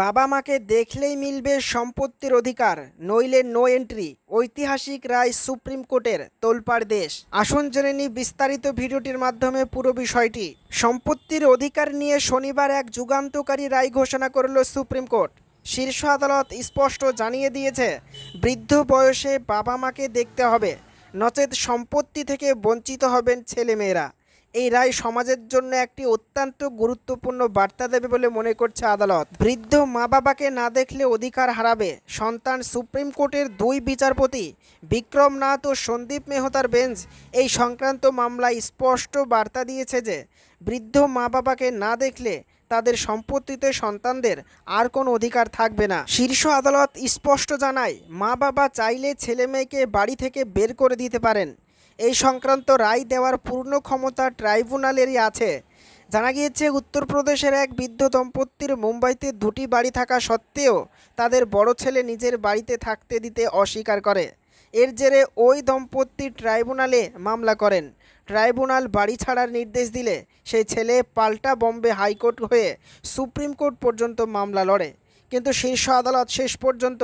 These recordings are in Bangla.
বাবা মাকে দেখলেই মিলবে সম্পত্তির অধিকার, নইলে নো এন্ট্রি ঐতিহাসিক রায় সুপ্রিম কোর্টের তোলপাড় দেশ। আসুন জেনে নিই বিস্তারিত ভিডিওটির মাধ্যমে পুরো বিষয়টি। সম্পত্তির অধিকার নিয়ে শনিবার এক যুগান্তকারী রায় ঘোষণা করল সুপ্রিম কোর্ট। শীর্ষ আদালত স্পষ্ট জানিয়ে দিয়েছে, বৃদ্ধ বয়সে বাবা মাকে দেখতে হবে, নচেত সম্পত্তি থেকে বঞ্চিত হবেন ছেলেমেয়েরা। এই রায় সমাজের জন্য একটি অত্যন্ত গুরুত্বপূর্ণ বার্তা দেবে বলে মনে করছে আদালত। বৃদ্ধ মা বাবাকে না দেখলে অধিকার হারাবে। সন্তান সুপ্রিম কোর্টের দুই বিচারপতি বিক্রমনাথ ও সন্দীপ মেহতার বেঞ্চ, এই সংক্রান্ত মামলায় স্পষ্ট বার্তা দিয়েছে যে, বৃদ্ধ মা বাবাকে না দেখলে তাদের সম্পত্তিতে সন্তানদের আর কোনো অধিকার থাকবে না। শীর্ষ আদালত স্পষ্ট জানায় মা বাবা চাইলে ছেলে মেয়েকে বাড়ি থেকে বের করে দিতে পারেন। এই সংক্রান্ত রায় দেওয়ার পূর্ণ ক্ষমতা ট্রাইব্যুনালেরই আছে। জানা গিয়েছে, উত্তরপ্রদেশের এক বৃদ্ধ দম্পতির মুম্বাইতে দুটি বাড়ি থাকা সত্ত্বেও তাদের বড় ছেলে নিজের বাড়িতে থাকতে দিতে অস্বীকার করে। এর জেরে ওই দম্পতি ট্রাইব্যুনালে মামলা করেন। ট্রাইব্যুনাল বাড়ি ছাড়ার নির্দেশ দিলে সেই ছেলে পাল্টা বম্বে হাইকোর্ট হয়ে সুপ্রিম কোর্ট পর্যন্ত মামলা লড়ে। কিন্তু শীর্ষ আদালত শেষ পর্যন্ত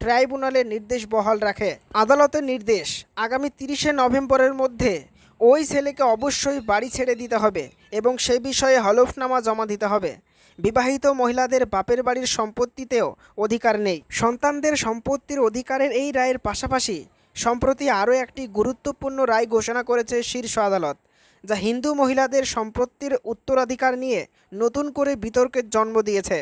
ট্রাইব্যুনালের নির্দেশ বহাল রাখে। আদালতের নির্দেশ, আগামী তিরিশে নভেম্বরের মধ্যে ওই ছেলেকে অবশ্যই বাড়ি ছেড়ে দিতে হবে এবং সে বিষয়ে হলফনামা জমা দিতে হবে। বিবাহিত মহিলাদের বাপের বাড়ির সম্পত্তিতেও অধিকার নেই। সন্তানদের সম্পত্তির অধিকারের এই রায়ের পাশাপাশি সম্প্রতি আরও একটি গুরুত্বপূর্ণ রায় ঘোষণা করেছে শীর্ষ আদালত, যা হিন্দু মহিলাদের সম্পত্তির উত্তরাধিকার নিয়ে নতুন করে বিতর্কের জন্ম দিয়েছে।